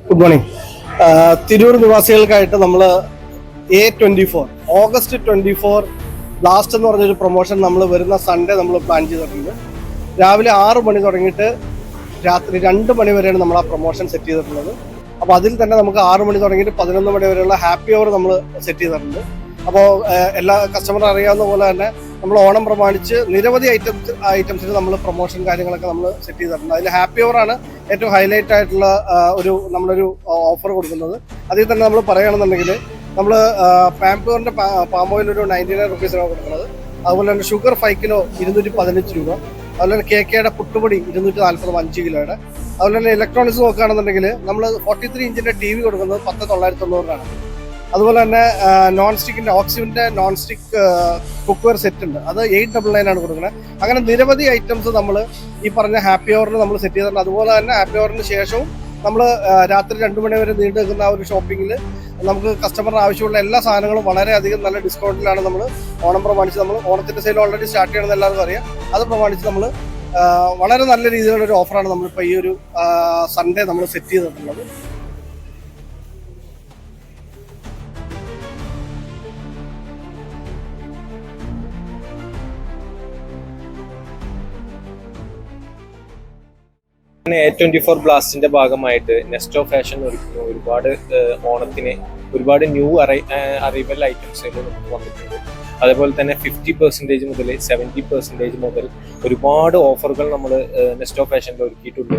Good morning Tirur നിവാസികൾക്കായിട്ട് നമ്മൾ A twenty four August twenty four last എന്ന് പറഞ്ഞൊരു പ്രൊമോഷൻ നമ്മൾ വരുന്ന സൺഡേ നമ്മൾ പ്ലാൻ ചെയ്തിട്ടുണ്ട്. രാവിലെ ആറ് മണി തുടങ്ങിയിട്ട് രാത്രി രണ്ട് മണി വരെയാണ് നമ്മൾ ആ പ്രൊമോഷൻ സെറ്റ് ചെയ്തിട്ടുള്ളത്. അപ്പോൾ അതിൽ തന്നെ നമുക്ക് ആറ് മണി തുടങ്ങിയിട്ട് പതിനൊന്ന് മണി വരെയുള്ള ഹാപ്പി അവർ നമ്മൾ സെറ്റ് ചെയ്തിട്ടുണ്ട്. അപ്പോൾ എല്ലാ കസ്റ്റമർ അറിയാവുന്ന പോലെ തന്നെ നമ്മൾ ഓണം പ്രമാണിച്ച് നിരവധി ഐറ്റംസ് ഐറ്റംസിന് നമ്മൾ പ്രൊമോഷൻ കാര്യങ്ങളൊക്കെ നമ്മൾ സെറ്റ് ചെയ്തിട്ടുണ്ട്. അതിൽ ഹാപ്പി ഓവറാണ് ഏറ്റവും ഹൈലൈറ്റ് ആയിട്ടുള്ള ഒരു നമ്മളൊരു ഓഫർ കൊടുക്കുന്നത്. അതിൽ തന്നെ നമ്മൾ പറയുകയാണെന്നുണ്ടെങ്കിൽ നമ്മൾ പാംപ്യൂറിന്റെ പാം ഓയിൽ ഒരു നയന്റി നയൻ റുപ്പീസിനാണ് കൊടുക്കുന്നത്. അതുപോലെ തന്നെ ഷുഗർ ഫൈവ് കിലോ ഇരുന്നൂറ്റി പതിനഞ്ച് രൂപ. അതുപോലെ തന്നെ കെ കെയുടെ പുട്ടുപൊടി ഇരുന്നൂറ്റി നാൽപ്പത് അഞ്ച് കിലോയുടെ അതുപോലെ തന്നെ ഇലക്ട്രോണിക്സ് നോക്കുകയാണെന്നുണ്ടെങ്കിൽ നമ്മൾ ഫോർട്ടി ത്രീ ഇഞ്ചിന്റെ ടി വി കൊടുക്കുന്നത് പത്ത് തൊള്ളായിരത്തി തൊണ്ണൂറിനാണ്. അതുപോലെ തന്നെ നോൺ സ്റ്റിക്കിന്റെ ഓക്സിജന്റെ നോൺ സ്റ്റിക്ക് കുക്ക്വെയർ സെറ്റ് ഉണ്ട്. അത് എയ്റ്റ് ഡബിൾ നയൻ ആണ് കൊടുക്കുന്നത്. അങ്ങനെ നിരവധി ഐറ്റംസ് നമ്മൾ ഈ പറഞ്ഞ ഹാപ്പി ഓവറിന് നമ്മൾ സെറ്റ് ചെയ്തിട്ടുണ്ട്. അതുപോലെ തന്നെ ഹാപ്പി അവറിന് ശേഷവും നമ്മൾ രാത്രി രണ്ട് മണി വരെ നീണ്ടു നിൽക്കുന്ന ആ ഒരു ഷോപ്പിങ്ങിൽ നമുക്ക് കസ്റ്റമറിന് ആവശ്യമുള്ള എല്ലാ സാധനങ്ങളും വളരെയധികം നല്ല ഡിസ്കൗണ്ടിലാണ് നമ്മൾ ഓണം പ്രമാണിച്ച് നമ്മൾ ഓണത്തിന്റെ സെയിൽ ഓൾറെഡി സ്റ്റാർട്ട് ചെയ്യണമെന്ന് എല്ലാവർക്കും അറിയാം. അത് പ്രമാണിച്ച് നമ്മൾ വളരെ നല്ല രീതിയിലുള്ള ഒരു ഓഫറാണ് നമ്മളിപ്പോൾ ഈ ഒരു സൺഡേ നമ്മൾ സെറ്റ് ചെയ്തിട്ടുള്ളത്. എ ട്വന്റി ഫോർ ബ്ലാസ്റ്റിന്റെ ഭാഗമായിട്ട് നെസ്റ്റോ ഫാഷൻ ഒരുക്കുന്നു. ഒരുപാട് ഓണത്തിന് ഒരുപാട് ന്യൂ അറൈ അറൈവൽ ഐറ്റംസുകൾ നമുക്ക് വന്നിട്ടുണ്ട്. അതേപോലെ തന്നെ ഫിഫ്റ്റി പെർസെന്റേജ് മുതൽ സെവന്റി പെർസെന്റേജ് മുതൽ ഒരുപാട് ഓഫറുകൾ നമ്മൾ നെസ്റ്റോ ഫാഷനിൽ ഒരുക്കിയിട്ടുണ്ട്.